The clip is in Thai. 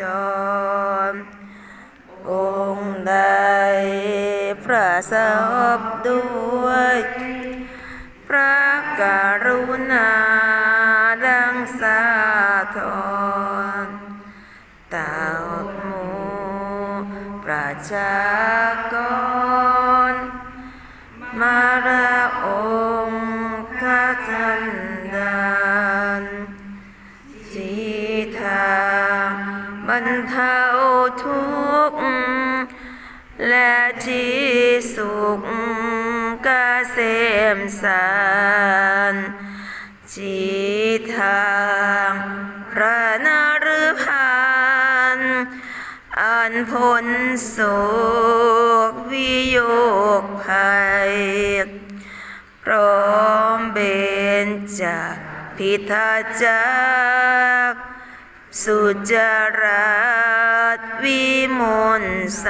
จร องค์ใดพระสบด้วย พระกรุณาดังสาธรเต่าหมูประชากร มาระองค์ข้าทันดา รรเทาทุกข์และที่สุขเกษมสารจีทางพระนรพันอันพ้นโศกวิโยคภัยพร้อมเบญจพิทาจาก สุจารัตวิมลใส